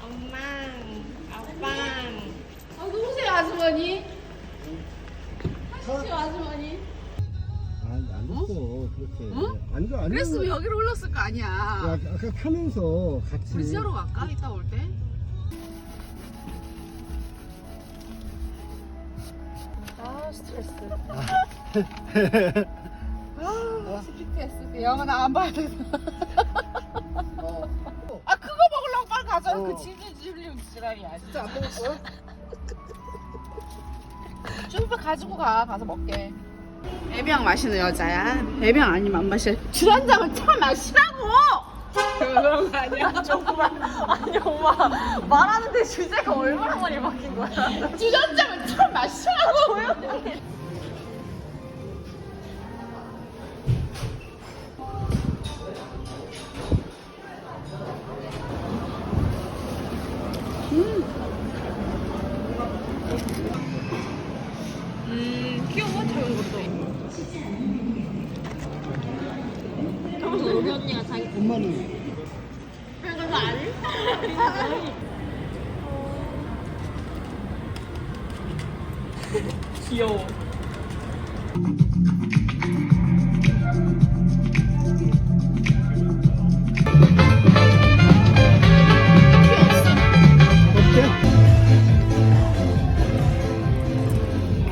엄마, 아빠. 아, 누구세요, 아주머니? 하시오, 아주머니. 아니 안 됐어 그렇게 앉아 앉아 그랬으면 여기로 올랐을 거야 아니야. 아까 타면서 같이 우리 지하로 갈까? 이따 올 때? 아, 스트레스. 아, 스피트했을 영화 나안 봐야 돼. 아, 그 치즈 줄리움 지랄이야. 진짜 안 먹을 거야? 좀 이따 가지고 가. 가서 먹게. 애병 마시는 여자야. 애병 아니면 안 마셔. 잔을 차 마시라고! 그런 거 아니야, 정말. 아니, 엄마. 말하는데 주제가 얼마나 많이 바뀐 거야. 잔을 차 마시라고! 음, 귀여워, 작은 것도. 하면서 여기 언니가 자기 엄마는 그래서 알? 귀여워.